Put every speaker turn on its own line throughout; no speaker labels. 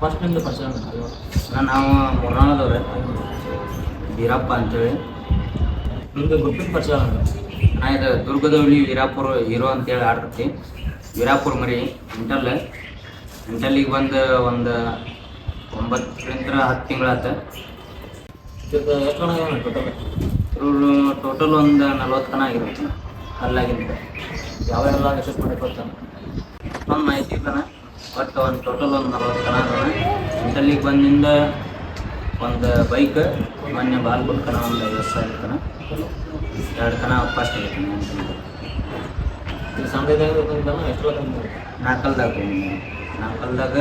First ನಿಮ್ದು ಪರಿಚಯ
ನಾನು ನಾವು ಮುರ್ನಾಳದವ್ರೆ ವೀರಪ್ಪ ಅಂತೇಳಿ.
ನಿಮ್ದು ಗುಂಪಿನ ಪರಿಚಯ
ನಾ ಇದು ದುರ್ಗದವಳಿ ವೀರಾಪುರ ಹೀರೋ ಅಂತೇಳಿ ಆಡ್ತಿ ವೀರಾಪುರ ಮರಿ ಇಂಟಲ್ ಇಂಟಲ್ಲಿಗೆ ಬಂದು ಒಂದು ಒಂಬತ್ತರಿಂದ ಹತ್ತು ತಿಂಗಳಾತ.
ಇದು ಎಷ್ಟು ಜನ ಟೋಟಲ್
ಇವರು ಟೋಟಲ್ ಒಂದು ನಲ್ವತ್ತು ಕಣ ಆಗಿರುತ್ತೆ. ಅಲ್ಲಾಗಿಂದ
ಯಾವೆಲ್ಲ ಎಷ್ಟೆಷ್ಟು ಮಾಡಿ ಕೊಡ್ತಾನೆ
ಒಂದು ಮಾಹಿತಿ ಇಲ್ಲನ ಒಟ್ಟು ಒಂದು ಟೋಟಲ್ ಒಂದು ನಲ್ವತ್ತು ಕಣ ಅದಾವ. ಇಂಟಲ್ಲಿಗೆ ಬಂದಿಂದ ಒಂದು ಬೈಕ್ ಮೊನ್ನೆ ಬಾಲ್ಕೋಟ್ ಕಣ ಒಂದು ಐವತ್ತು ಸಾವಿರ ಕಣ ಎರಡು ಕಣ ಫಸ್ಟ್
ತಂದು
ನಾಲ್ಕಲ್ದಾಗ ನಾಲ್ಕಲ್ದಾಗ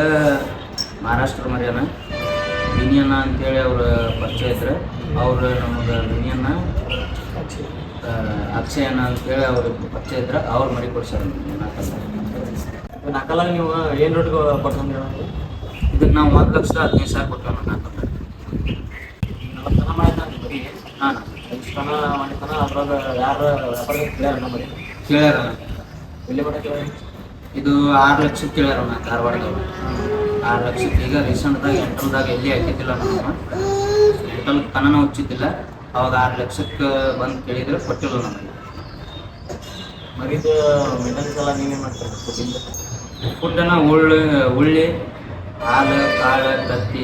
ಮಹಾರಾಷ್ಟ್ರ ಮರ್ಯಾನ. ವಿನಿಯನ್ನ ಅಂತೇಳಿ ಅವರು ಪರಿಚಯ ಇದ್ರೆ ಅವರು ನಮಗೆ ವಿನಿಯನ್ನ ಆ, ಅಕ್ಷಯನ ಅಂತೇಳಿ ಅವ್ರ ಪರಿಚಯ ಇದ್ರೆ ಅವ್ರು ಮರಿ ಕೊಡ್ಸಾರ ನಾಲ್ಕಲ್ದಾಗ
ನಾಲ್ಕಲ್ಲಾಗ ನೀವು ಏನು ರೇಟ್ಗೆ ಕೊಡ್ತಂದ್ರೆ
ಇದನ್ನ ನಾವು ಒಂದು ಲಕ್ಷ ಹದಿನೈದು ಸಾವಿರ ಕೊಟ್ಟೇವೆ
ನನ್ನ
ಹಾಂ.
ಮಾಡಿತಾನ ಅದ್ರಾಗ ಯಾರು ವ್ಯಾಪಾರ ಕೇಳ್ಯಾರ
ಕೇಳ್ಯಾರ
ಎಲ್ಲಿ
ಇದು ಆರು ಲಕ್ಷಕ್ಕೆ ಕೇಳ್ಯಾರ ನಾನು ಧಾರವಾಡದವ್ರು ಆರು ಲಕ್ಷಕ್ಕೆ. ಈಗ ರೀಸೆಂಟ್ದಾಗ ಎಂಟ್ರಲ್ದಾಗ ಎಲ್ಲಿ ಹಾಕಿದ್ದಿಲ್ಲ ನಮ್ಮ ಎಂಟ್ರಲ್ ಕನನ ಹುಚ್ಚಿದ್ದಿಲ್ಲ. ಅವಾಗ ಆರು ಲಕ್ಷಕ್ಕೆ ಬಂದು ಕೇಳಿದ್ರೆ ಕೊಟ್ಟಿಲ್ಲ ನಮಗೆ.
ಮರಿದು ಮೆಟಲ್ಸ್ ಎಲ್ಲ ನೀವೇ ಮಾಡ್ತಾರೆ?
ಫುಡ್ಡನ್ನ ಉಳ್ಳ ಉಳ್ಳಿ ಹಾಲು ಕಾಳು ತತ್ತಿ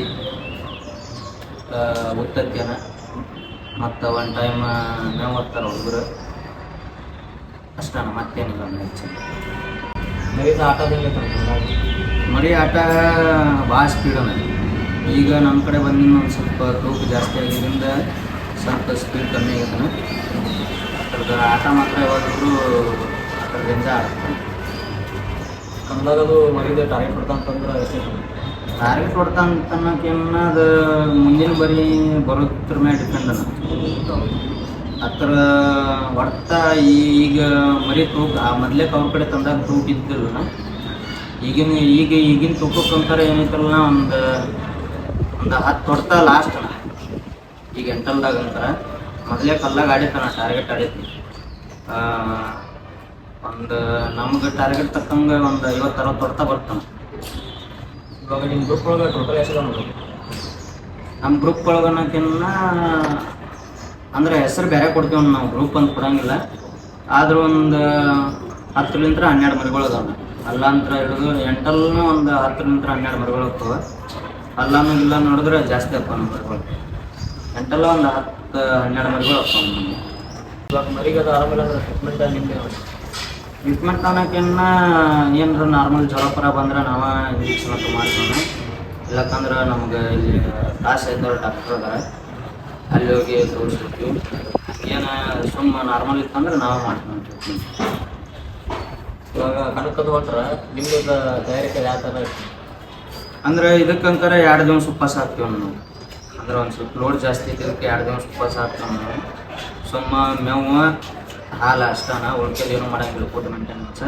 ಉತ್ತತ್ತಿಯನ. ಮತ್ತು ಒನ್ ಟೈಮ್ ಮೇವು ಓದ್ತಾರೆ ಹುಡುಗರು. ಅಷ್ಟನ ಮತ್ತೇನಿಲ್ಲ ಹೆಚ್ಚಿನ.
ಮರೀದ ಆಟದಲ್ಲಿ
ಮರಿ ಆಟ ಭಾಳ ಸ್ಪೀಡ್ ಈಗ ನಮ್ಮ ಕಡೆ ಬಂದಿನ ಒಂದು ಸ್ವಲ್ಪ ತೂಕ ಜಾಸ್ತಿ ಆಗಿದ್ದರಿಂದ ಸ್ವಲ್ಪ ಸ್ಪೀಡ್ ಕಮ್ಮಿ ಆಗೈತನ. ಅದ್ರದ್ದು ಆಟ ಮಾತ್ರ ಯಾವಾಗಲೂ ಅದರಿಂದ ಆಡ್ತಾನೆ
ಟಾರ್ಗೆಟ್ ಕೊಡ್ತಾ ಅಂತಂದ್ರೆ
ಟಾರ್ಗೆಟ್ ಅದು ಮುಂದಿನ ಬರೀ ಬರೋದ್ರ ಮೇಲೆ ಡಿಪೆಂಡ್ ಅದ ಅತ್ರ ಒಟ್ಟ ಈಗ ಮರಿ ತೂಕ ಆ ಮೊದಲೇ ಅವ್ರ ಕಡೆ ತಂದಾಗ ತೂಕ ಇದ್ದಿಲ್ಲ. ಈಗಿನ ಈಗ ಈಗಿನ ತೂಕಕ್ಕಂತಾರೆ ಏನೈತಲ್ಲ ಒಂದು ಒಂದು ಹತ್ತು ಹೊಡ್ತ ಲಾಸ್ಟ್ ಈಗ ಎಂಟಲ್ದಾಗ ಅಂತಾರೆ ಮೊದಲೇ ಕಲ್ಲಾಗ ಆಡಿತಾನ ಟಾರ್ಗೆಟ್ ಆಡೈತಿ ಆ, ಒಂದು ನಮ್ಗೆ ಟಾರ್ಗೆಟ್ ತಕ್ಕಂಗೆ ಒಂದು ಐವತ್ತು ಅರವತ್ತು ಹೊಡ್ತಾ ಬರ್ತಾನೆ
ಇವಾಗ ನಿಮ್ಮ ಗ್ರೂಪ್ ಒಳಗೆ ಟೋಟಲ್ ಎಷ್ಟು
ನಮ್ಮ ಗ್ರೂಪ್ ಒಳಗನಕಿನ್ನ ಅಂದ್ರೆ ಹೆಸರು ಬೇರೆ ಕೊಡ್ತೀವಿ ನಾವು ಗ್ರೂಪ್ ಅಂತ ಕೊಡಂಗಿಲ್ಲ. ಆದ್ರೂ ಒಂದು ಹತ್ತರಿಂದ ಹನ್ನೆರಡು ಮರಿಗಳು ಅದಾವ. ಅಂತ ಹಿಡಿದು ಎಂಟಲ್ಲೂ ಒಂದು ಹತ್ತರಿಂದ ಹನ್ನೆರಡು ಮರಿಗಳು ಹೋಗ್ತವೆ ಅಲ್ಲಾನು ಇಲ್ಲ ನೋಡಿದ್ರೆ ಜಾಸ್ತಿ ಆಗ್ತಾವೆ ನಮ್ಮ ಮರಿಗಳು. ಎಂಟಲ್ಲ ಒಂದು ಹತ್ತು ಹನ್ನೆರಡು ಮರಿಗಳು ಆಗ್ತಾವ ನಮಗೆ.
ಇವಾಗ ಮರಿಗೆ ಅದು ಆರಾಮಿಲ್ಲ ಅಂದ್ರೆ ಟ್ರೀಟ್ಮೆಂಟ್ ನಿಮ್ಗೆ
ಟ್ರೀಟ್ಮೆಂಟ್ ಅನ್ನೋಕಿನ್ನ ಏನಾರ ನಾರ್ಮಲ್ ಜ್ವರ ಪರ ಬಂದ್ರೆ ನಾವ ಇಂಜೆಕ್ಷನ್ ಅಂತ ಮಾಡ್ತೀವಿ ಇಲ್ಲಕಂದ್ರೆ ನಮ್ಗೆ ಇಲ್ಲಿ ಕಾಸು ಇದ್ದವ್ರು ಡಾಕ್ಟರ್ ಅದಾರ. ಅಲ್ಲಿ ಹೋಗಿ ತೋರಿಸ್ತೀವಿ ಏನು ಸುಮ್ಮ ನಾರ್ಮಲ್ ಇತ್ತಂದ್ರೆ ನಾವು ಮಾಡ್ತೀವಿ ಟ್ರೀಟ್ಮೆಂಟ್
ಇವಾಗ ಕಣಕದ್ದು ಹೊಟ್ರ ನಿಮ್ದು ತಯಾರಿಕೆ ಯಾವ ಥರ
ಅಂದ್ರೆ ಇದಕ್ಕಂತಾರೆ ಎರಡು ದಿವಸ ಉಪವಾಸ ಹಾಕ್ತೀವಿ ನಾವು. ಅಂದ್ರೆ ಒಂದು ಸ್ವಲ್ಪ ಲೋಡ್ ಜಾಸ್ತಿ ಇದ್ದಕ್ಕೆ ಎರಡು ದಿವಸ ಉಪವಾಸ ಹಾಕ್ತೀವಿ ನಾವು. ಸುಮ್ಮ ಮೇವು ಹಾಲು ಅಷ್ಟನ ಉಳ್ಕೆಲ್ಲಿ ಏನೂ ಮಾಡಂಗಿಲ್ಲ ಫುಡ್ ಮೇಂಟೆನೆನ್ಸ್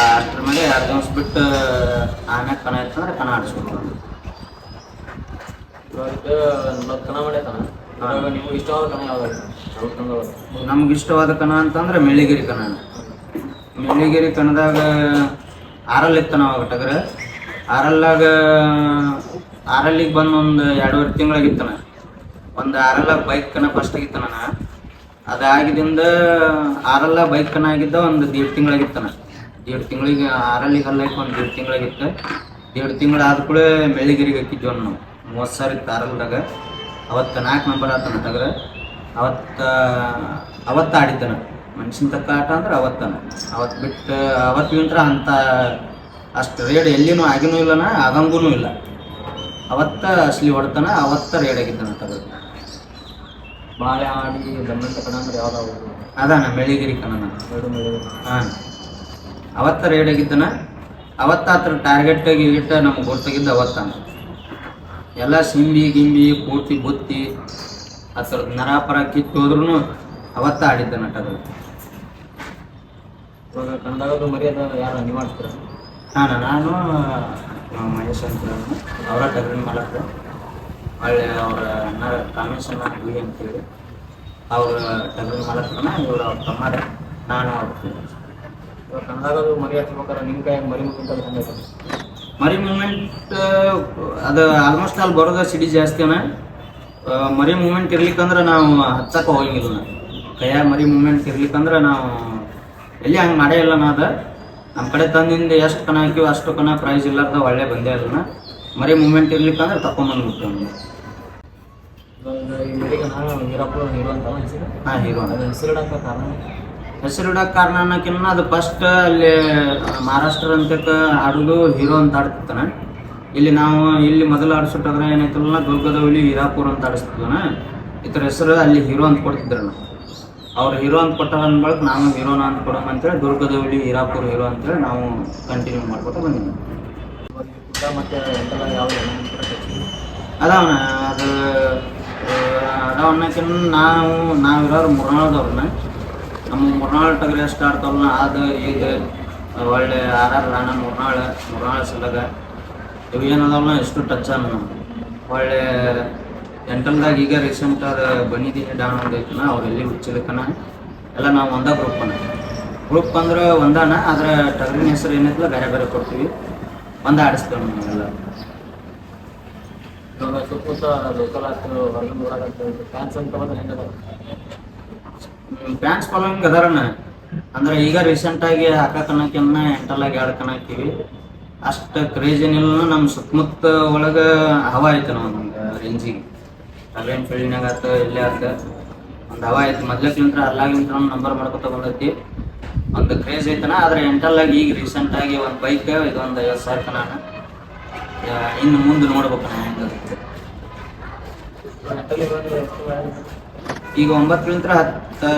ಅಷ್ಟ್ರ ಮೇಲೆ ಎರಡು ದಿವಸ ಬಿಟ್ಟು ಆಮ್ಯಾಗ ಕಣ ಇರ್ತಂದ್ರೆ ಕಣ ಆಡಿಸ್ಬೇಕು.
ಇವಾಗ ನಿಮ್ಗೆ ಇಷ್ಟವಾದ ಕಣ
ಅಂತಂದ್ರೆ ಮೆಳ್ಳಿಗಿರಿ ಕಣ ಮೆಳ್ಳಿಗಿರಿ ಕಣದಾಗ ಆರಲ್ ಇತ್ತನ ಅವಾಗ ಟಗರ. ಆರಲ್ಲಾಗ ಆರಲ್ಲಿಗೆ ಬಂದು ಒಂದು ಎರಡೂವರೆ ತಿಂಗಳಾಗಿತ್ತನ ಒಂದು ಆರಲ್ಲಾಗ ಬೈಕ್ ಕಣ ಫಸ್ಟ್ ಆಗಿತ್ತನ ಅದಾಗಿದಿಂದ ಆರಲ್ಲ ಬೈಕ್ ಕಣ ಆಗಿದ್ದ ಒಂದು ದೇಡ್ ತಿಂಗಳಾಗಿತ್ತನ. ದೇಡ್ ತಿಂಗಳಿಗೆ ಆರಲ್ಲಿಗೆ ಅಲ್ಲಕ್ಕೆ ಒಂದು ದೇಡ್ ತಿಂಗಳಾಗಿತ್ತು. ದೇಡ್ ತಿಂಗಳು ಆದ ಕೂಡ ಮೆಳ್ಳಿಗಿರಿಗೆ ಹಾಕಿದ್ವಿ ನಾವು. ಮೂವತ್ತು ಸಾವಿರ ಇತ್ತು ಆರಲ್ದಾಗ. ಅವತ್ತು ನಾಲ್ಕು ನಂಬರ್ ಆತನ ಟಗರ. ಅವತ್ತ ಅವತ್ತ ಆಡಿದ್ದನ. ಮನುಷ್ಯನ ತಕ್ಕ ಆಟ ಅಂದ್ರೆ ಅವತ್ತನ. ಅವತ್ತು ಬಿಟ್ಟು ಅವತ್ತಿಗಿಂತ ಅಂತ ಅಷ್ಟು ರೇಡ್ ಎಲ್ಲಿನೂ ಆಗಿನೂ ಇಲ್ಲನ ಆಗಂಗೂ ಇಲ್ಲ. ಅವತ್ತ ಅಸ್ಲಿ ಹೊಡ್ತಾನ, ಅವತ್ತ ರೇಡ್ ಆಗಿದ್ದಾನ ಟಗರ
ಬಾಳೆ ಆಡಿ ದಮ್ಮಂತ ಕಣ ಅಂದ್ರೆ ಯಾವ್ದಾವು
ಅದಾನ ಬೆಳಿಗಿರಿ ಕಣನ
ಎರಡು ಮೇಲೆ
ಹಾಂ. ಅವತ್ತ ರೇಡ್ ಆಗಿದ್ದನ? ಅವತ್ತ ಆತರ ಟಾರ್ಗೆಟ್ ಇಟ್ಟ ನಮ್ಗೆ ಗೊತ್ತಾಗಿದ್ದ ಅವತ್ತ ಎಲ್ಲ ಸಿಂಬಿ ಗಿಂಬಿ ಕೂತಿ ಬುತ್ತಿ ಆ ಥರದ್ದು ನರಾಪರ ಕಿತ್ತು ಹೋದ್ರೂ ಅವತ್ತ ಆಡಿದ್ದ ನಟಗಳು
ಇವಾಗ ಮರ್ಯಾದ ಯಾರು ನೀವು ಮಾಡ್ತೀರ
ಹಾಂ ನಾನು ಆ, ಮಹೇಶ್ ಅಂತ ಅವರ ಟಗರಿನ ಮಾಲಕ ಒಳ್ಳೆ ಅವರ ಅಣ್ಣ ಕಾಮೇಶ್ ಅಣ್ಣ ಹುಲಿ ಅಂತೇಳಿ ಅವ್ರ ಟಗರಿನ ಮಾಲಕನ ಇವ್ರು ಅವ್ರ ತಮ್ಮಾರ ನಾನು ಅವ್ರ
ಕಣದಾಗದು ಮರಿ ಹಚ್ಬೇಕಾರೆ ನಿಮ್ಮ ಕೈ ಮರಿ ಮೂಮೆಂಟ್
ಮರಿ ಮೂಮೆಂಟ್ ಅದು ಆಲ್ಮೋಸ್ಟ್ ಅಲ್ಲಿ ಬರೋದ ಸಿಡಿ ಜಾಸ್ತಿ ಆ, ಮರಿ ಮೂಮೆಂಟ್ ಇರ್ಲಿಕ್ಕಂದ್ರೆ ನಾವು ಹಚ್ಚಕ್ಕೆ ಹೋಗಿಲ್ಲ ಕೈಯ ಕೈಯಾಗ ಮರಿ ಮೂಮೆಂಟ್ ಇರ್ಲಿಕ್ಕಂದ್ರೆ ನಾವು ಎಲ್ಲಿ ಹಂಗೆ ಮಾಡೇ ಇಲ್ಲ ನಾ ಅದ. ನಮ್ಮ ಕಡೆ ತಂದಿಂದ ಎಷ್ಟು ಕಣ ಹಾಕಿವಿ ಅಷ್ಟು ಕಣ ಪ್ರೈಸ್ ಇಲ್ಲಾರ್ದ ಒಳ್ಳೆ ಬಂದೇ ಇಲ್ಲ. ಮರಿ ಮೂಮೆಂಟ್ ತಕೊಂಬಂದ್ಬಿಟ್ಟು
ಹೀರಪ್ಪ ಹೀರೋ ಅಂತ ಹೆಸರು
ಹಾಂ ಹೀರೋ
ಅದು ಹೆಸರು ಇಡಕ್ಕೆ ಕಾರಣ
ಹೆಸರು ಇಡೋಕೆ ಕಾರಣ ಅನ್ನೋಕ್ಕಿನ್ನ ಅದು ಫಸ್ಟ್ ಅಲ್ಲಿ ಮಹಾರಾಷ್ಟ್ರ ಅಂತಕ್ಕೆ ಆಡೋದು ಹೀರೋ ಅಂತ ಆಡ್ತಿತ್ತಾನ ಇಲ್ಲಿ ನಾವು ಇಲ್ಲಿ ಮೊದಲು ಆಡಿಸ್ಬಿಟ್ಟಾದ್ರೆ ಏನಾಯ್ತಲ್ಲ ದುರ್ಗದ ಹುಲಿ ಹೀರಾಪುರ ಅಂತ ಆಡಿಸ್ತಿದ್ವನ ಇತರ ಹೆಸರು ಅಲ್ಲಿ ಹೀರೋ ಅಂತ ಕೊಡ್ತಿದ್ರಣ್ಣ ಅವ್ರು ಹೀರೋ ಅಂತ ಕೊಟ್ಟಾರ ಅಂದ್ಬಳಕ್ ಬಳಿಕ ನಾವು ಹೀರೋನ ಅಂತ ಕೊಡೋಣ ಅಂತೇಳಿ ದುರ್ಗದ ಹುಲಿ ಹೀರಾಪುರ ಹೀರೋ ಅಂತೇಳಿ ನಾವು ಕಂಟಿನ್ಯೂ ಮಾಡ್ಕೊತಾ ಬಂದಿದ್ದೀವಿ
ಮತ್ತೆ ಎಂತೆಲ್ಲ ಯಾವ
ಅದಾವಣ ಅದು ಅದಾವನ್ನಕ್ಕಿನ್ನ ನಾವು ನಾವಿರೋರು ಮುರ್ನಾಳದವ್ರನ್ನ. ನಮ್ಮ ಮುರ್ನಾಳ ಟಗರಿ ಎಷ್ಟು ಆಡ್ತಾವಲ್ಲ ಅದು ಈಗ ಒಳ್ಳೆ ಆರ್ ಆರ್ ರಾಣ ಮುರ್ನಾಳ ಮುರ್ನಾಳ ಸಲಗ ಇವು ಏನದಾವಲ್ಲ ಎಷ್ಟು ಟಚ್ ಅನ್ನ ಒಳ್ಳೆ ಎಂಟಲ್ದಾಗ ಈಗ ರೀಸೆಂಟ್ ಅದು ಬನ್ನಿದೀನಿ ಡಾನ್ ಒಂದು ಐತನ ಅವ್ರೆಲ್ಲಿ ಹುಚ್ಚಿದಕ್ಕನ ಎಲ್ಲ ನಾವು ಒಂದೇ ಗ್ರೂಪ್ ಅನ್ನ ಗ್ರೂಪ್ ಅಂದ್ರೆ ಒಂದಾನ, ಆದ್ರೆ ಟಗರಿನ ಹೆಸರು ಏನೈತಲ್ಲ, ಬೇರೆ ಬೇರೆ ಕೊಡ್ತೀವಿ. ಒಂದ ಆಡಿಸ್ತೇವೆ
ನಮ್ಮ ಸುತ್ತಮುತ್ತ ಲೋಕಲ್ ಆಗ್ತದೆ ಹೊರಗಿನ ಊರಾಗ ಫ್ಯಾನ್ಸ್ ಅಂತ ಬಂದ್ರೆ ಹೆಂಗದ
ಫ್ಯಾನ್ಸ್ ಫಾಲೋವಿಂಗ್ ಅದಾರಣ್ಣ. ಅಂದ್ರೆ ಈಗ ರೀಸೆಂಟ್ ಆಗಿ ಹಾಕಕನಕಿನ್ನ ಎಂಟಲ್ ಆಗಿ ಆಡ್ಕನಕ್ಕಿವಿ ಅಷ್ಟು ಕ್ರೇಜ್ ಏನಿಲ್ಲ ನಮ್ಮ ಸುತ್ತಮುತ್ತ ಒಳಗ ಹವಾ ಐತೆ ಒಂದು ರೇಂಜಿಗೆ ಅವೇನ್ ಫೀಲ್ಡ್ನಾಗ ಆತ ಇಲ್ಲೇ ಆತ. ಒಂದು ಹವಾ ಐತಿ. ಮೊದ್ಲಕ್ಕಿಂತ ಅಲ್ಲಾಗಿಂತ ನಂಬರ್ ಮಾಡ್ಕೊತ ಬಂದೈತಿ. ಒಂದು ಕ್ರೇಜ್ ಐತನ, ಆದ್ರೆ ಎಂಟಲ್ಲಾಗಿ ಈಗ ರೀಸೆಂಟ್ ಆಗಿ ಒಂದು ಬೈಕ್ ಇದೊಂದು ಐವತ್ತು ಸಾವಿರ ತನ ಇನ್ನು ಮುಂದೆ
ನೋಡ್ಬೇಕು ನಾನು?
ಈಗ ಒಂಬತ್ತರಿಂದ ಹತ್ತು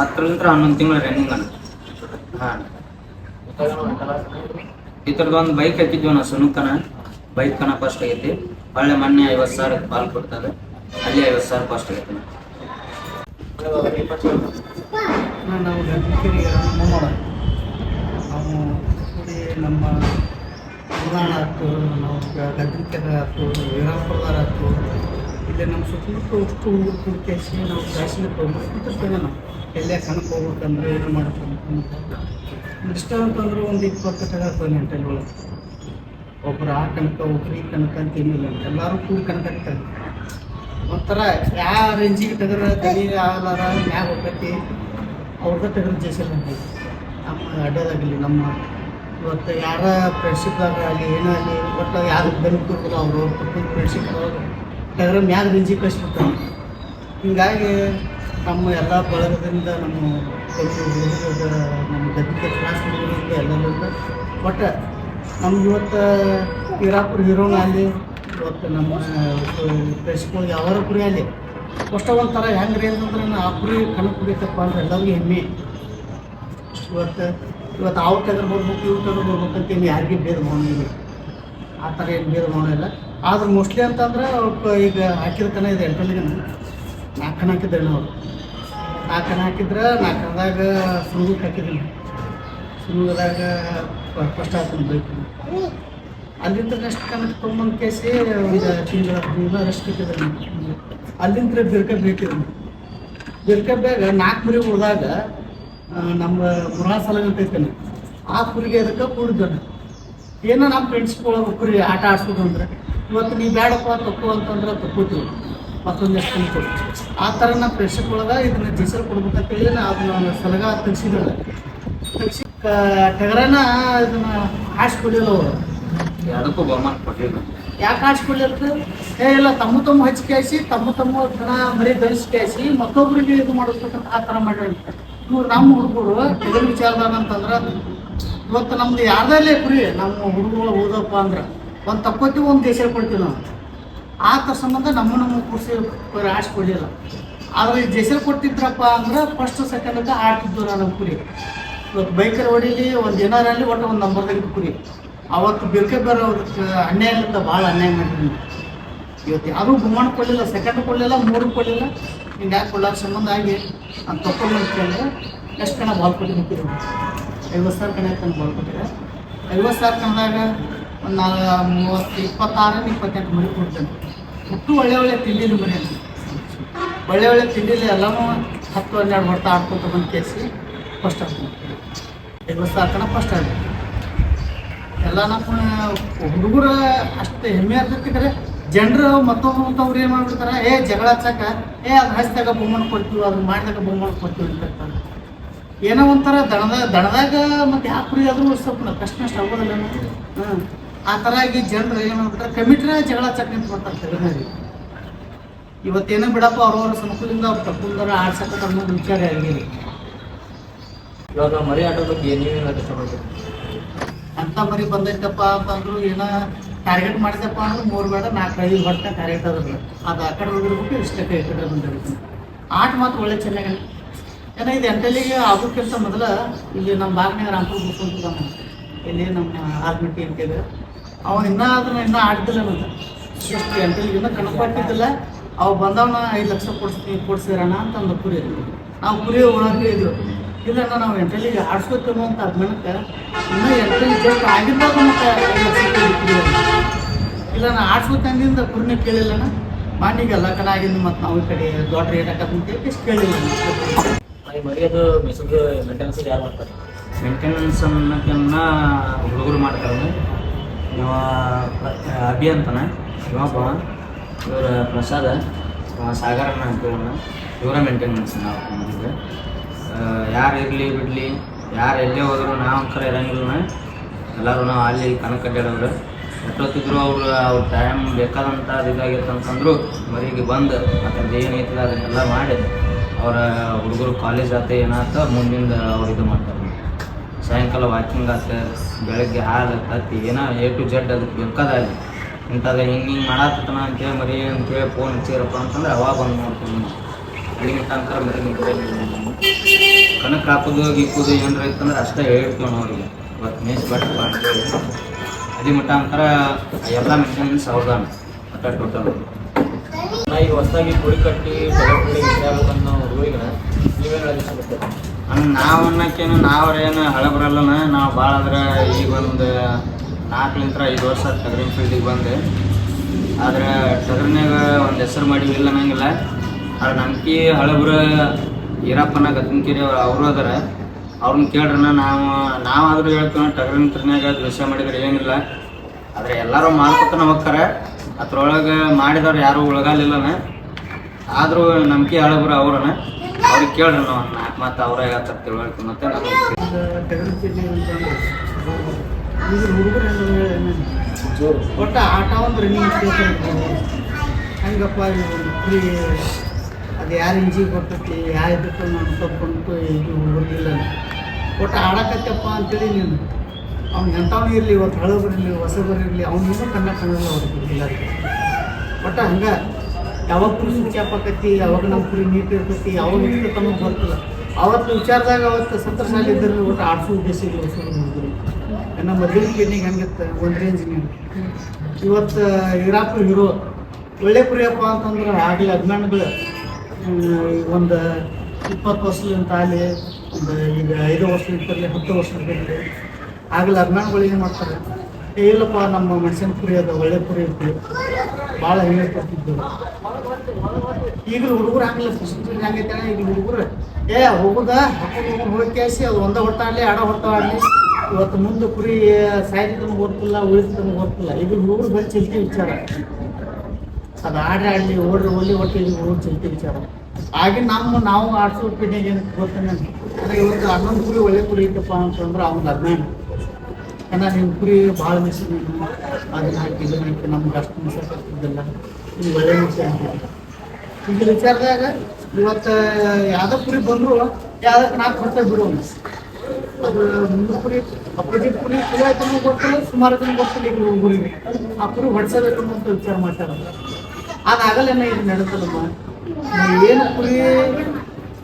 ಹತ್ತರಿಂದ ಹನ್ನೊಂದು ತಿಂಗಳು ರನ್ನಿಂಗ್
ಆಗ್ತದೆ
ಈ ಥರದ್ದು ಒಂದು ಬೈಕ್ ಹಾಕಿದ್ವಿ ನಾವು ಸುನುಕನ. ಬೈಕ್ ಕನ ಫಸ್ಟ್ ಆಗೈತಿ. ಒಳ್ಳೆ ಮೊನ್ನೆ ಐವತ್ತು ಸಾವಿರ ಪಾಲ್ ಕೊಡ್ತಾರೆ ಅಲ್ಲಿ ಐವತ್ತು ಸಾವಿರ ಫಸ್ಟ್ ಆಗೈತಿ ಅಣ್ಣ.
ಇವಾಗ ಈ ಪಕ್ಷ
ನಾವು ಗಂಭೀರಿಗೆ ಮಾಡೋಣ ನಾವು ಕೂಡಿ ನಮ್ಮ ಪುರಾಣ ಆಯ್ತು ನಾವು ಗಂಟಲಿಕೆರೆ ಆಯ್ತು ವೀರಾಪುರದಾರ ಆಯ್ತು ಇಲ್ಲಿ ನಮ್ಮ ಸುತ್ತಮುತ್ತ ಅಷ್ಟು ಊರು ಕುಡ್ಕೇಸಿ ನಾವು ಜಾಸ್ತಿ ಹೋಗ್ಬಿಟ್ಟಿರ್ತೇವೆ ನಾವು. ಎಲ್ಲೇ ಕಣಕ್ಕೆ ಹೋಗ್ಬೇಕಂದ್ರೆ ಏನು ಮಾಡ್ಬೇಕಂದ್ರೆ ಇಷ್ಟ ಅಂತಂದ್ರೆ ಒಂದು ಇಪ್ಪತ್ತು ಕಡೆ ಆಗ್ತದೆ ನೆಂಟಲ್ಲಿ ಒಳಗೆ. ಒಬ್ರು ಆ ಕಣಕ ಒಬ್ರು ಈ ಕಣಕ ಅಂತ ಏನಿಲ್ಲ ಎಲ್ಲರೂ ಕೂಡಿ ಕಣಕ ಒಂಥರ ಯಾವ ರೇಂಜಿಗೆ ತೆಗೆದ್ರೆ ತಲೆ ಆಗಲಾರ ಮ್ಯಾಗ ಹೋಗ್ತೈತಿ ಅವ್ರದ ತೆಗೆದ್ರೆ ಜೇಸಲ್ ಅಂತ ನಮ್ಮ ಅಡ್ಡದಾಗಲಿ ನಮ್ಮ ಇವತ್ತು ಯಾರ ಫ್ರೆಂಡ್ಶಿಪ್ ಆಗಲಿ, ಏನೋ ಆಗಲಿ, ಒಟ್ಟು ಯಾರು ಬೆನಿಫಿಟ್ ಅವರು. ತಪ್ಪಿದ ಫ್ರೆಂಡ್ಶಿಪ್ ಟೆಗ್ರಮ್ ಮ್ಯಾಗ ರಿಂಜಿ ಕಳಿಸ್ಬಿಡ್ತಾರೆ ಹೀಗಾಗಿ ನಮ್ಮ ಎಲ್ಲ ಬಳಗದಿಂದ ನಮ್ಮ ಕೆಲವು ಹುಡುಗರ, ನಮ್ಮ ಗದ್ದಿಗೆ ಕ್ಲಾಸ್ ಹುಡುಗರಿಂದ ಎಲ್ಲರಿಂದ ಒಟ್ಟು ನಮ್ಗೆ ಇವತ್ತು ಹೀರಾಪುರ ಹೀರೋನ ಅಲ್ಲಿ ಇವತ್ತು ನಮ್ಮ ಪ್ರೆಸ್ಗಳು ಯಾವಾರ ಕುರಿ ಅಲ್ಲಿ ಅಷ್ಟ ಒಂಥರ ಹೆಂಗೆ ರೀ ಅಂತಂದ್ರೆ ನಾನು ಆ ಕುರಿ ಕಣ ಕುಡಿತಪ್ಪ ಅಂದ್ರೆ ಎಲ್ಲರಿಗೂ ಹೆಮ್ಮೆ. ಇವತ್ತು ಇವತ್ತು ಅವ್ರ ತೆಗೆದು ಬರ್ಬೇಕು, ಇವ್ರ ತೆಗೆದು ಬರ್ಬೇಕು ಏನು ಯಾರಿಗೆ ಭೇದ ಇಲ್ಲ. ಆ ಥರ ಏನು ಭೇದ ಇಲ್ಲ. ಆದ್ರೆ ಮೋಸ್ಟ್ಲಿ ಅಂತಂದ್ರೆ ಅವ್ರು ಈಗ ಹಾಕಿರ್ತಾನೆ ಇದೆ ಎಂಟಲ್ಲಿಗೆ ನಾಲ್ಕು ಕಣ. ಹಾಕಿದ್ದೆ ಅವ್ರು ನಾಲ್ಕು ಕಣ ಹಾಕಿದ್ರೆ ನಾಲ್ಕು ಕಣದಾಗ ಸುರುಗಕ್ಕೆ ಹಾಕಿದ್ದೀನಿ ಸುರುಗದಾಗ ಫಸ್ಟ್ ಹಾಕಿನ ಬೈಕ್. ಅಲ್ಲಿಂದ ನೆಕ್ಸ್ಟ್ ಕಣಕ್ಕೆ ತೊಗೊಂಬಂದು ಕೇಸಿ ಒಂದು ತಿಂಗಳ ತಿಂಗಳ ರೆಸ್ಟ್ ಇಟ್ಟಿದ್ರು ಅಲ್ಲಿಂದ ಬಿರ್ಕ ಬೇಕಿದ್ರು ಬಿರ್ಕ ಬ್ಯಾಗ ನಾಲ್ಕು ಮರಿ ಉಳಿದಾಗ ನಮ್ಮ ಮುರಾಸಲ ಅಂತೈತೇನೆ ಆ ಕುರಿಗೆ ಅದಕ್ಕೆ ಕೂಡಿದ್ದಾನೆ ಏನೋ ನಮ್ಮ ಫ್ರೆಂಡ್ಸ್ಗಳು ಕುರಿ ಆಟ ಆಡ್ಸೋದು ಅಂದ್ರೆ, ಇವತ್ತು ನೀವು ಬೇಡಪ್ಪ, ತಪ್ಪು ಅಂತಂದ್ರೆ ತಪ್ಪುತ್ತೀವಿ ಮತ್ತೊಂದಷ್ಟು ಕಲಿತು ಆ ಥರ ನಮ್ಮ ಫ್ರೆಂಡ್ಶಿಪ್ ಒಳಗೆ ಇದನ್ನ ಜೀಸಲ್ ಕೊಡ್ಬೇಕಂತೇಳಿ ಅದನ್ನ ಸಲಗ ತೆಗ್ಸಿದ್ರಲ್ಲ ತೆಗ್ಸಿ ಟಗರನ ಇದನ್ನ ಹಾಸ್ಕೊಡಿಲ್ಲ ಅವರು.
ಯಾರಕ್ಕೂ ಬಹುಮಾನ ಕೊಟ್ಟಿಲ್ಲ.
ಯಾಕೆ ಹಾಸ್ಕೊಡ್ಲಿರ್ತ ಏ, ಇಲ್ಲ, ತಮ್ಮ ತಮ್ಮ ಹಚ್ಕೇಸಿ ತಮ್ಮ ತಮ್ಮ ಜನ ಮರಿ ಧರಿಸ್ಕೇಸಿ ಮತ್ತೊಬ್ಬರಿಗೆ ಇದು ಮಾಡಿಸ್ಬೇಕಂತ ಆ ಥರ ಮಾಡಿ ಇವ್ರು ನಮ್ಮ ಹುಡುಗರು ಇದನ್ನು ವಿಚಾರದಾಗ ಅಂತಂದ್ರೆ, ಇವತ್ತು ನಮ್ದು ಯಾರ್ದಲ್ಲೇ ಕುರಿ, ನಮ್ಮ ಹುಡುಗರು ಓದಪ್ಪ ಅಂದ್ರೆ, ಒಂದು ತಕ್ಕೋತೀವಿ ಒಂದು ದೇಶ ಕೊಡ್ತೀವಿ ನಾವು. ಆ ಥರ ಸಂಬಂಧ ನಮ್ಮ ನಮ್ಮ ಕುರ್ಸಿ ಆಶ್ ಕೊಡಲಿಲ್ಲ. ಆದ್ರೆ ಈ ದೇಶ ಕೊಟ್ಟಿದ್ರಪ್ಪ ಅಂದ್ರೆ ಫಸ್ಟ್ ಸೆಕೆಂಡಕ್ಕೆ ಆಡ್ತಿದ್ದು ನಮ್ಮ ಕುರಿ. ಇವತ್ತು ಬೈಕಲ್ಲಿ ಹೊಡೀಲಿ, ಒಂದು ಏನಾರಲ್ಲಿ ಒಟ್ಟು ಒಂದು ನಂಬರ್ ಕುರಿ. ಅವತ್ತು ಬಿರ್ಕೆ ಬೇರೆ ಅದಕ್ಕೆ ಅನ್ಯಾಯದಿಂದ ಭಾಳ ಅನ್ಯಾಯ ಮಾಡಿದ್ವಿ ಇವತ್ತು ಯಾರೂ ಬಹುಮಾನ ಕೊಡಲಿಲ್ಲ ಸೆಕೆಂಡ್ ಕೊಡಲಿಲ್ಲ, ಮೂರು ಕೊಡಲಿಲ್ಲ. ಹಿಂಗೆ ಯಾಕೆ ಕೊಡ್ಲಾರ ಸಂಬಂಧ ಆಗಿ ನಾನು ತಕೊಂಡು ಕೇಳಿದ್ರೆ ಎಷ್ಟು ಕಣ ಬಾಲ್ ಕೊಟ್ಟು ಐವತ್ತು ಸಾವಿರ ಕಣ ಐತೆ ಬಾಲ್ ಕೊಟ್ಟಿದೆ. ಐವತ್ತು ಸಾವಿರ ಕಣದಾಗ ಒಂದು ನಾಲ್ಕು ಮೂವತ್ತು, ಇಪ್ಪತ್ತಾರರಿಂದ ಇಪ್ಪತ್ತೆಂಟು ಮರಿ ಕೊಡ್ತೇನೆ. ಹುಟ್ಟು ಒಳ್ಳೆ ಒಳ್ಳೆ ತಿಂಡಿಲಿ ಮರಿ ಅಂತ ಒಳ್ಳೆ ಒಳ್ಳೆ ತಿಂಡಿಲಿ ಎಲ್ಲನೂ ಹತ್ತು ಹನ್ನೆರಡು ಹೊಡ್ತಾ ಆಡ್ಕೊತ ಬಂದು ಕೇಸಿ ಫಸ್ಟ್ ಆಗ್ತೀನಿ ಐವತ್ತು ಸಾವಿರ ಕಣ ಫಸ್ಟ್ ಆಗಿದೆ ಎಲ್ಲ ನಮ್ಮ ಹುಡುಗರ ಅಷ್ಟು ಹೆಮ್ಮೆ ಇರ್ತೈತಿ ಕರೆ. ಜನರು ಮತ್ತೊಬ್ಬರು ಮತ್ತೊಬ್ರು ಏನು ಮಾಡ್ಬಿಡ್ತಾರೆ? ಏ, ಜಗಳ ಹಚ್ಚಾಕ ಏ ಅದು ಹಚ್ಚಿದಾಗ ಬೊಮ್ಮನ ಕೊಡ್ತೀವಿ ಅದು ಮಾಡಿದಾಗ ಬೊಮ್ಮನ ಕೊಡ್ತೀವಿ ಅಂತ ಇರ್ತಾರೆ ಏನೋ ಒಂಥರ ದಣದ, ದಣದಾಗ ಮತ್ತೆ ಯಾಕೆ ಕುರಿ ಆದರೂ ಸ್ವಲ್ಪ ಕಷ್ಟ ಅಷ್ಟು ಆಗೋದಿಲ್ಲ ಹ್ಞೂ ಆ ಥರ ಆಗಿ ಜನರು ಏನು ಮಾಡ್ಬಿಟ್ರೆ ಕಮಿಟ್ರೆ ಜಗಳ ಹಚ್ಚಕ್ಕೆ ನಿಂತು ಬರ್ತಾರೆ ಇವತ್ತೇನೋ ಬಿಡಪ್ಪ, ಅವ್ರವ್ರ ಸಂಕುಲಿಂದ ಅವ್ರು ತಪ್ಪುಂದಾರ ಆಡ್ಸಕ್ಕೆ ಅನ್ನೋದು ವಿಚಾರ ಆಗಿದೆ.
ಇವಾಗ ಮರಿ ಆಟೋದಕ್ಕೆ ಬಗ್ಗೆ ಹೇಳಕ್ ಇಷ್ಟಪಡ್ತೀರಿ
ಅಂತ ಮರಿ ಬಂದೈತಪ್ಪ ಅಂತಂದ್ರು ಏನ ಟಾರ್ಗೆಟ್ ಮಾಡಿದಪ್ಪ ಅಂದ್ರೆ ಮೂರು ಬೇಡ ನಾಲ್ಕು ಐದು ಹೊಟ್ಟೆ ಟಾರ್ಗೆಟ್ ಅದ್ರಲ್ಲ ಅದು ಆ ಕಡೆ ಹೋಗಿರ್ಬೇಕು ಇಷ್ಟಕ್ಕೆ ಈ ಕಡೆ ಬಂದಿರ್ಬೇಕು ಆಟ ಮಾತ್ರ ಒಳ್ಳೆ ಚೆನ್ನಾಗಿ ಏನೋ ಇದು ಎಂಟಲಿಗೆ ಆಗೋಕ್ಕಿಂತ ಮೊದಲ ಇಲ್ಲಿ ನಮ್ಮ ಬಾಗ್ನಾಗ ರಾಮಪುರ ಅಂತ ಇಲ್ಲಿ ನಮ್ಮ ಆರ್ಮಿಟಿ ಅಂತಿದೆ ಅವನು ಇನ್ನೂ ಅದನ್ನ ಇನ್ನೂ ಆಡ್ತಿಲ್ಲ ಅನ್ನೋದು ಎಷ್ಟು ಎಂಟಲಿಗೆ ಇನ್ನೂ ಕಣಪಾಟಿದ್ದಿಲ್ಲ ಅವು ಬಂದವನ ಐದು ಲಕ್ಷ ಕೊಡ್ಸಿ ಕೊಡ್ಸಿರಣ ಅಂತ ಒಂದು ಕುರಿ ನಾವು ಕುರಿ ಒಳಗೆ ಇದ್ರು ಇದನ್ನ ನಾವು ಎಂಟಲಿಗೆ ಆಡ್ಸ್ಕೊತೇವೆ ಅಂತ ಅದ್ಮೇಲಕ್ಕೆ ಇನ್ನೂ ಎಂಟಲಿ ಜೋಕ್ ಆಗಿದ್ದಾಗ ಮತ್ತೆ ಕುರಿ ಅದು. ಇಲ್ಲ ನಾ ಆಡ್ಸ್ಕೊತಂದಿಂದ ಕುರಿನ ಕೇಳಿಲ್ಲಣ್ಣ ಮಾನಿಗೆ ಎಲ್ಲ ಕಡೆ ಆಗಿಂದ ಮತ್ತು ನಾವು ಈ ಕಡೆ ದೊಡ್ಡ ರೇಟ್ ಹಾಕಂತ ಇಷ್ಟು ಕೇಳಿಲ್ಲ ನಾನು.
ಈ ಮರಿ ಅದು ಮೇಂಟೆನೆನ್ಸ್ ಯಾರು ಮಾಡ್ತಾರೆ
ಮೇಂಟೆನೆನ್ಸ್ ಅನ್ನೋದನ್ನ ಹುಡುಗರು ಮಾಡ್ತಾರೆ ಇವ ಅಭಿಯಂತನ ಅಭಿ ಅಂತಾನೆ ಇವೊಬ್ಬ ಇವ್ರ ಪ್ರಸಾದ ಸಾಗರಣ್ಣ ಸಾಗರನ ಅಂತ ಇವರ ಮೇಂಟೆನೆನ್ಸ್ ನಾವು ಯಾರು ಇರಲಿ ಬಿಡಲಿ, ಯಾರು ಎಲ್ಲೇ ಹೋದ್ರು ನಾವು ಕರೆ ಇರಂಗಿಲ್ಲ ಎಲ್ಲರೂ ನಾವು ಅಲ್ಲಿ ಕನಕ ಅಡ್ಡಾಡೋರು ಎಷ್ಟೊತ್ತಿದ್ರು ಅವ್ರು, ಅವ್ರ ಟೈಮ್ ಬೇಕಾದಂಥ ಇದಾಗಿತ್ತು ಅಂತಂದ್ರು, ಮರಿಗೆ ಬಂದು ಅದ್ರದ್ದು ಏನೈತಿಲ್ಲ ಅದನ್ನೆಲ್ಲ ಮಾಡಿ, ಅವರ ಹುಡುಗರು ಕಾಲೇಜ್ ಆತ ಏನಾಯ್ತು ಮುಂದಿಂದ ಅವ್ರು ಇದು ಮಾಡ್ತಾರೆ. ಸಾಯಂಕಾಲ ವಾಕಿಂಗ್ ಆತ, ಬೆಳಗ್ಗೆ ಹಾಲು, ತತ್ತಿ, ಏನೋ ಎ ಟು ಜೆಡ್ ಅದಕ್ಕೆ ಬೇಕಾದ ಅಲ್ಲಿ ಇಂಥದ್ದು ಹಿಂಗೆ ಹಿಂಗೆ ಮಾಡಾತನ ಅಂತೇಳಿ ಮರಿ ಅಂತೇಳಿ ಫೋನ್ ಹಚ್ಚಿರಪ್ಪ ಅಂತಂದ್ರೆ ಅವಾಗ ಬಂದು ನೋಡ್ತೀನಿ ಅಲ್ಲಿ ಮುಖಾಂತರ ಮರಿ ನಿಂತ್ಕೊಂಡು ಕಣಕ್ಕೆ ಹಾಕೋದು ಗೀಕೋದು ಏನಾರ ಇತ್ತಂದ್ರೆ ಅಷ್ಟೇ ಹೇಳ್ತೀವಿ ಅವ್ರಿಗೆ. ಇವತ್ತು ಮೇಸ್ ಬಟ್ ಅದೇ ಮಟ್ಟ ಅಂತಾರ ಎಲ್ಲ ಮೆಷಿನ್ಸ್ ಅವ್ರದಾನ. ಟೋಟಲ್
ನಾ ಈಗ ಹೊಸದಾಗಿ ಕುಡಿ ಕಟ್ಟಿ ಬೆಳಗ್ಗೆ ನಾವು ಹುಡುಗರಿಗೆ ನೀವೇನು
ನಾವು ಅನ್ನಕ್ಕೇನು ನಾವ್ರೇನು ಹಳೆ ಬರಲ್ಲನ ನಾವು ಭಾಳ ಅಂದ್ರೆ ಈಗ ಒಂದು ನಾಲ್ಕಲಿಂತ್ರ ಐದು ವರ್ಷ ಟಗರಿನ ಫೀಲ್ಡಿಗೆ ಬಂದೆ. ಆದ್ರೆ ಟಗರ್ನಾಗ ಒಂದು ಹೆಸರು ಮಾಡಿ ಇಲ್ಲ ಅನ್ನಂಗಿಲ್ಲ ಆದ್ರೆ ನಮ್ಕಿ ಹಳಬ್ರ ಈರಪ್ಪನ ಗದ್ದನಕೆರೆ ಅವರು ಅದಾರ. ಅವ್ರನ್ನ ಕೇಳ್ರನ ನಾವು ನಾವಾದರೂ ಹೇಳ್ತೀವಿ ಟಗರಿನ ತ್ರಿನಾಗ ದ್ವೇಷ ಮಾಡಿದ್ರೆ ಏನಿಲ್ಲ. ಆದರೆ ಎಲ್ಲರೂ ಮಾಡ್ಕೊತಾನೆ ಹೋಗ್ತಾರೆ ಅದ್ರೊಳಗೆ ಮಾಡಿದವ್ರು ಯಾರು ಉಳಗಾಲಿಲ್ಲನ. ಆದರೂ ನಂಬಿಕೆ ಹೇಳಬ್ರು ಅವ್ರನ್ನ ಅವ್ರಿಗೆ ಕೇಳ್ರಿ ನಾವು ನಾಲ್ಕು ಮಾತು ಅವರೇ ಹೇಳ್ತಾರೆ, ತಿಳುವಳಿಕೆ ಮತ್ತೆ
ಒಟ್ಟು ಆಟ ಒಂದು ರನ್ನಿಂಗ್ ಹಂಗಪ್ಪ ಅದು ಯಾರು ಇಂಜಿ ಬರ್ತೈತಿ ಯಾವ ಇದಕ್ಕೆ ನಾನು ತಗೊಂಡು ಇದು ಹೋಗಿಲ್ಲ ಒಟ್ಟು ಆಡಕತ್ತಪ್ಪ ಅಂತೇಳಿ ನೀನು. ಅವ್ನು ಎಂಥವನು ಇರಲಿ, ಇವತ್ತು ಹಳೆ ಬರಲಿ ಹೊಸ ಬರಲಿ ಅವನಿಗೂ ಕಣ್ಣ ಕಾಣಲ್ಲ ಅವ್ರಿಗೆ ಎಲ್ಲರಿಗೆ. ಒಟ್ಟು ಹಂಗೆ, ಯಾವಾಗ ಕುರಿ ಆಕತಿ ಯಾವಾಗ ನಮ್ಮ ಕುರಿ ನೀಟ್ ಇರ್ತೈತಿ, ಯಾವಾಗ ಇರ್ತೈತೆ ತಮಗೆ ಗೊತ್ತಿಲ್ಲ ಅವತ್ತು ವಿಚಾರದಾಗ ಅವತ್ತು ಸತ್ರ ಶಾಲೆ ಇದ್ದರೆ ಒಟ್ಟು ಆಡ್ಸೋ ಉದ್ದೇಶ ಇಲ್ಲ ನಮ್ಮ ಮದುವೆ ಕಿಡ್ನಿಗೆ ಹಂಗಿತ್ತು ಒಂದು ರೇಂಜ್ ನೀನು. ಇವತ್ತು ಹೀರಾಪು ಹೀರೋ ಒಳ್ಳೆ ಕುರಿಯಪ್ಪ ಅಂತಂದ್ರೆ ಆಗಲಿ ಅಭಿಮಾನಿಗಳು. ಒಂದು ಇಪ್ಪತ್ತು ವರ್ಷದಿಂದ ಆಗಲಿ ಒಂದು ಈಗ ಐದು ವರ್ಷ ಇರ್ತರಲಿ ಹತ್ತು ವರ್ಷ ಇರ್ತರಲಿ ಆಗಲಿ ಅಭಿಮಾನಿಗಳು ಏನು ಮಾಡ್ತಾರೆ? ಇಲ್ಲಪ್ಪ, ನಮ್ಮ ಮೆಣಸಿನ ಪುರಿ ಅದು, ಒಳ್ಳೆ ಕುರಿ ಇರ್ತೀವಿ ಭಾಳ ಹೆಮ್ಮೆ ಪಡ್ತಿದ್ದು ಈಗ ಹುಡುಗರು ಹಂಗಿಲ್ಲ ಫಸ್ಟ್ ಹಂಗೈತೆ ಈಗ ಹುಡುಗರು. ಏ, ಹೋಗುದ? ಹಾಕೊಂಡು ಹೋಗಿ ಕೇಸಿ ಅದು ಒಂದ ಹೊಟ್ಟ ಆಗಲಿ ಆಡ ಹೊಟ್ಟ ಆಡಲಿ ಇವತ್ತು ಮುಂದೆ ಕುರಿ ಸಾಯ್ದಿದ್ದನ್ನು ಗೊತ್ತಿಲ್ಲ ಉಳಿದಿದ್ದನ್ನು ಗೊತ್ತಿಲ್ಲ. ಈಗ ಹುಡುಗರು ಬರೀ ಚಿಲ್ತಿ ವಿಚಾರ. ಅದು ಆಡ್ರಿ ಆಡಲಿ, ಓಡ್ರಿ ಓಲಿ ಹೊಟ್ಟಿಲಿ ಓಡ್ ಚಲ್ತಿ ವಿಚಾರ. ಆಗಿನ ನಮ್ಮ, ನಾವು ಆಡ್ಸೋ ಪಿಣ್ಯಾಗ ಏನು ಗೊತ್ತಾನೆ ಅಂದ್ರೆ ಇವತ್ತು ಹನ್ನೊಂದು ಕುರಿ ಒಳ್ಳೆ ಕುರಿ ಇತ್ತಪ್ಪ ಅಂತಂದ್ರೆ ಅವ್ನ ಅಭಿಮಾನ ಯಾಕಂದ್ರೆ ನಿಮ್ಮ ಕುರಿ ಭಾಳ ಮಿಸ್ ಅದನ್ನ ಹಾಕಿ, ಇದನ್ನ ಹಾಕಿ, ನಮ್ಗೆ ಅಷ್ಟು ಮಿಸ್ ಆಗ್ತಿದ್ದಿಲ್ಲ. ಇದು ಒಳ್ಳೆ ಮಿಸ್ ಈಗ ವಿಚಾರದಾಗ ಇವತ್ತು ಯಾವುದೋ ಕುರಿ ಬಂದ್ರು, ಯಾವ್ದಕ್ಕೆ ನಾಲ್ಕು ಬರ್ತಾ ಬಿಡು ಅದು ಮುಂದೆ ಕುರಿ, ಅಪೋಸಿಟ್ ಕುರಿ ಕುರಿ ಆಯ್ತು ಗೊತ್ತಿಲ್ಲ, ಸುಮಾರು ಜನ ಗೊತ್ತಿಲ್ಲ ಈಗ ಹುಡುಗರಿಗೆ ಆ ಕುರಿ ಹೊಡ್ಸಬೇಕು ಅಂತ ವಿಚಾರ ಮಾಡ್ತಾರೆ. ಅದಾಗಲ್ಲೇನ ಇದು ನಡೆದಲ್ಲಮ್ಮ ಏನು ಕುರಿ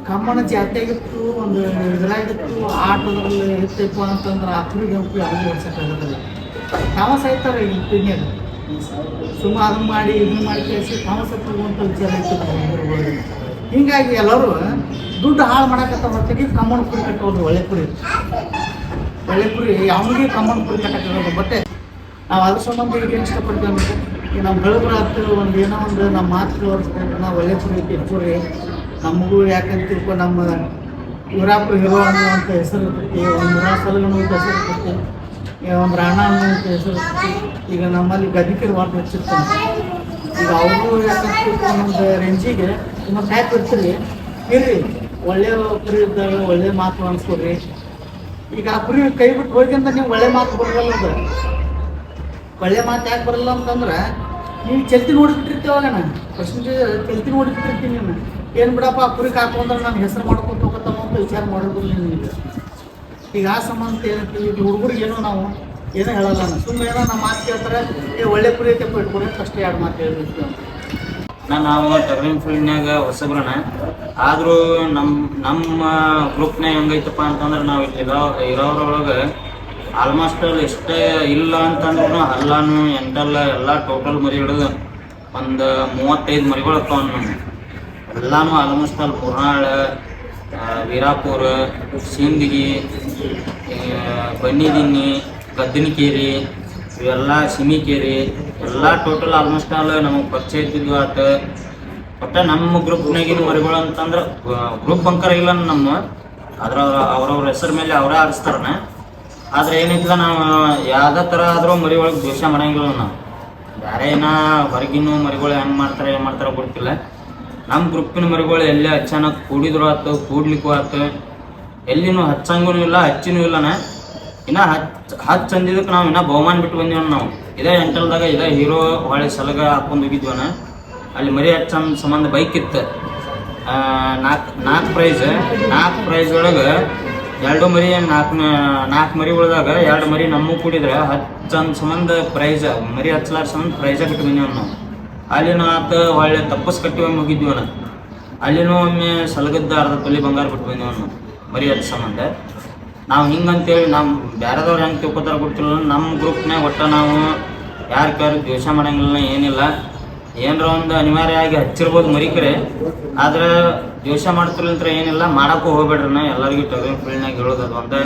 ಕಮ್ಮನ ಜಾತಿಯಾಗಿತ್ತು ಒಂದು ಇದ್ರಾಗಿತ್ತು ಆಟೋದ್ರಲ್ಲಿ ಇರ್ತೈತು ಅಂತಂದ್ರೆ ಆ ಕುರಿ ಯಾರಿಗೂ ಹೊಡ್ಸಕ್ಕಾಗೋದಿಲ್ಲ ತಾವ ಸಾಯ್ತಾರೆ ಈ ಪಿಣ್ಯಾಗ ಸುಮ್ಮ ಅದನ್ನ ಮಾಡಿ ಇದನ್ನ ಮಾಡಿ ಕಳಿಸಿ ತಾವ ಅಂತ ವಿಚಾರ ಇರ್ತದೆ ಹೀಗಾಗಿ ಎಲ್ಲರೂ ದುಡ್ಡು ಹಾಳು ಮಾಡಕತ್ತ ಹೊರತಾಗಿ ಕಮ್ಮನ ಕುರಿ ಕಟ್ಟೋದು ಒಳ್ಳೆ ಕುರಿ. ಒಳ್ಳೆ ಕುರಿ ಅವನಿಗೆ ಕಮ್ಮನ ಕುರಿ ಕಟ್ಟಕ್ಕೆ ಬಟ್ಟೆ ನಾವು ಅದ್ರ ಸಂಬಂಧ ಏನು ಇಷ್ಟಪಡ್ತೀವಿ ಈಗ ನಮ್ಮ ಬೆಳಗ್ರ ಹತ್ತು ಒಂದು ಏನೋ ಒಂದು ನಮ್ಮ ಮಾತು ತೋರಿಸ್ಕೊಂಡು ನಾವು ಒಳ್ಳೆ ಕುರಿ ಇಟ್ಕೊರಿ. ಕುರಿ ನಮಗೂ ಯಾಕಂತ ತಿಳ್ಕೊಂಡು ನಮ್ಮ ಇವರಾಪುರ ಹೀರೋ ಅನ್ನುವಂಥ ಹೆಸರು ಇರ್ತೈತಿ. ಒಂದು ಸಲಗನು ಅಂತ ಹೆಸರು ಇರ್ತೈತಿ. ಒಂದು ರಾಣ ಅನ್ನುವಂಥ ಹೆಸರು ಇರ್ತೈತಿ. ಈಗ ನಮ್ಮಲ್ಲಿ ಗದಿಕರು ವಾಟ್ ಹೆಚ್ಚಿರ್ತಾನೆ ಈಗ ಅವರು ಯಾಕಂದ್ರೆ ಒಂದು ರೇಂಜಿಗೆ ತುಂಬ ಹ್ಯಾಕ್ ಇರ್ತೀರಿ. ಇರ್ರಿ. ಒಳ್ಳೆ ಕುರಿ ಇದ್ದಾಗ ಒಳ್ಳೆ ಮಾತು ಅನ್ಸ್ಕೊಡ್ರಿ. ಈಗ ಆ ಕುರಿ ಕೈ ಬಿಟ್ಟು ಹೋಗ್ಯಂತ ನೀವು ಒಳ್ಳೆ ಮಾತು ಅದು. ಒಳ್ಳೆ ಮಾತು ಯಾಕೆ ಬರಲ್ಲ ಅಂತಂದ್ರೆ ನೀವು ಚಲ್ತಿ ನೋಡಿಬಿಟ್ಟಿರ್ತೀವಾಗ ನಾನು. ಪರ್ಸೆಂಟೇಜ್ ಚಲ್ತಿ ನೋಡಿಬಿಟ್ಟಿರ್ತೀನಿ ನೀನು. ಏನು ಬಿಡಪ್ಪ ಕುರಿ ಕಾಕೊಂಡ್ರೆ ನಾನು ಹೆಸರು ಮಾಡ್ಕೊಂಡು ಹೋಗತ್ತಮ್ಮ ಅಂತ ವಿಚಾರ ಮಾಡೋದಿಲ್ಲ ನಿನಗೆ. ಈಗ ಆ ಸಂಬಂಧ ಏನಂತೀವಿ? ಈಗ ಹುಡುಗರಿಗೆ ಏನೋ ನಾವು ಏನೋ ಹೇಳಲ್ಲ ನಾನು. ಸುಮ್ಮನೆ ಏನೋ ನಮ್ಮ ಮಾತು ಕೇಳ್ತಾರೆ, ಏ, ಒಳ್ಳೆ ಕುರಿ ಐತೆ ಇಟ್ಕೊಡಿ ಫಸ್ಟ್ ಎರಡು ಮಾತು ಹೇಳಿರ್ತೀವಿ
ನಾನು ನಾವು ಟರ್ನಿಂಗ್ ಫೀಲ್ಡ್ನಾಗ ಹೊಸಬ್ರಣ ಆದರೂ ನಮ್ಮ ನಮ್ಮ ಗ್ರೂಪ್ನ್ಯಾಗ ಹೆಂಗೈತಪ್ಪ ಅಂತಂದ್ರೆ ನಾವು ಇಲ್ಲಿ ಇರೋ ಇರೋದ್ರೊಳಗೆ ಆಲ್ಮೋಸ್ಟ್ ಎಷ್ಟೇ ಇಲ್ಲ ಅಂತಂದ್ರೂ ಅಲ್ಲಾನು ಎಂಟಲ್ಲ ಎಲ್ಲ ಟೋಟಲ್ ಮರಿ ಹಿಡಿದು ಒಂದು ಮೂವತ್ತೈದು ಮರಿಗಳು ನಮ್ಮ ಎಲ್ಲಾನು ಆಲ್ಮೋಸ್ಟ್ ಅಲ್ಲಿ ಪುರ್ನಾಳ ವೀರಾಪುರ, ಸಿಂದಗಿ ಬನ್ನಿದಿನ್ನಿ ಕದ್ದಿನಕೇರಿ ಇವೆಲ್ಲ ಸಿಮಿಕೇರಿ, ಎಲ್ಲ ಟೋಟಲ್ ಆಲ್ಮೋಸ್ಟ್ ಆಲ್ ನಮಗೆ ಪರಿಚಯ ಇದ್ದಿದ್ವು ಆತ. ಒಟ್ಟ ನಮ್ಮ ಗ್ರೂಪ್ನಾಗಿನ ಮರಿಗಳು ಅಂತಂದ್ರೆ ಗ್ರೂಪ್ ಬಂಕರ್ ಇಲ್ಲ ನಮ್ಮ. ಅದ್ರ ಅವ್ರವ್ರ ಹೆಸರು ಮೇಲೆ ಅವರೇ ಆರಿಸ್ತಾರನ ಆದ್ರೆ ಏನೈತದ ನಾವು ಯಾವ್ದೇ ಥರ ಆದರೂ ಮರಿ ಒಳಗೆ ದ್ವೇಷ ಮಾಡಂಗಿಲ್ಲ ನಾವು. ಬೇರೆ ಏನ ಹೊರಗಿನ ಮರಿಗಳು ಹೆಂಗೆ ಮಾಡ್ತಾರೆ ಏನು ಮಾಡ್ತಾರೆ ಗೊತ್ತಿಲ್ಲ. ನಮ್ಮ ಗ್ರೂಪಿನ ಮರಿಗಳು ಎಲ್ಲಿ ಅಚಾನಕ್ ಕೂಡಿದ್ರು ಆತು, ಕೂಡ್ಲಿಕ್ಕೂ ಆತು, ಎಲ್ಲಿನೂ ಹಚ್ಚಂಗೂ ಇಲ್ಲ, ಹಚ್ಚಿನೂ ಇಲ್ಲನ ಇನ್ನ ಹಚ್ ಹಚ್ ಅಂದಿದ್ದಕ್ಕೆ ನಾವು ಇನ್ನ ಬಹುಮಾನ ಬಿಟ್ಟು ಬಂದೀವಿ ನಾವು. ಇದೇ ಎಂಟಲ್ದಾಗ ಇದೇ ಹೀರೋ ಹೊಳೆ ಸಲಗ ಹಾಕೊಂಡು ಹೋಗಿದ್ವನ ಅಲ್ಲಿ ಮರಿ ಹಚ್ಚನ್ ಸಂಬಂಧ ಬೈಕ್ ಇತ್ತು. ನಾಲ್ಕು ನಾಲ್ಕು ಪ್ರೈಸ್ ನಾಲ್ಕು ಪ್ರೈಸ್ ಒಳಗೆ ಎರಡು ಮರಿ, ನಾಲ್ಕು ನಾಲ್ಕು ಮರಿ ಉಳಿದಾಗ ಎರಡು ಮರಿ ನಮ್ಮ ಕೂಡಿದ್ರೆ ಹಚ್ಚನ್ ಸಂಬಂಧ ಪ್ರೈಸ್ ಮರಿ ಹಚ್ಚಲಾರ ಸಂಬಂಧ ಪ್ರೈಸ್ ಬಿಟ್ಟು ಬಂದೀವಿ ನಾವು. ಅಲ್ಲಿನೂ ಆತ ಒಳ್ಳೆ ತಪ್ಪಸ್ ಕಟ್ಟಿ ಮುಗಿದ್ವಿ ನಾವು ಅಲ್ಲಿನೂ ಒಮ್ಮೆ ಸಲಗದ್ದ ಅರ್ಧ ತೊಲಿ ಬಂಗಾರ ಬಿಟ್ಟು ಬಂದೀವಿ ನಾವು ಮರಿ ಹಚ್ಚ ಸಂಬಂಧ. ನಾವು ಹಿಂಗಂತೇಳಿ ನಮ್ಮ ಬೇರೆದವ್ರು ಹೆಂಗೆ ತಿಳ್ಕೊತಾರ ಗೊತ್ತಿಲ್ಲ ನಮ್ಮ ಗ್ರೂಪ್ನಾಗ ಒಟ್ಟ ನಾವು ಯಾರು ಯಾರು ದ್ವೇಷ ಮಾಡಂಗಿಲ್ಲ ಏನಿಲ್ಲ. ಏನರ ಒಂದು ಅನಿವಾರ್ಯ ಆಗಿ ಹಚ್ಚಿರ್ಬೋದು ಮರಿಕರೆ. ಆದ್ರೆ ದ್ವೇಷ ಮಾಡ್ತಿರ್ಲಿಂತ್ರ ಏನಿಲ್ಲ, ಮಾಡಕ್ಕೂ ಹೋಗ್ಬೇಡ್ರಿ ನಾ ಎಲ್ಲರಿಗೂ ಟಗರಿನ ಫೀಲ್ಡ್ನಾಗ ಹೇಳೋದು ಅದು ಒಂದೇ.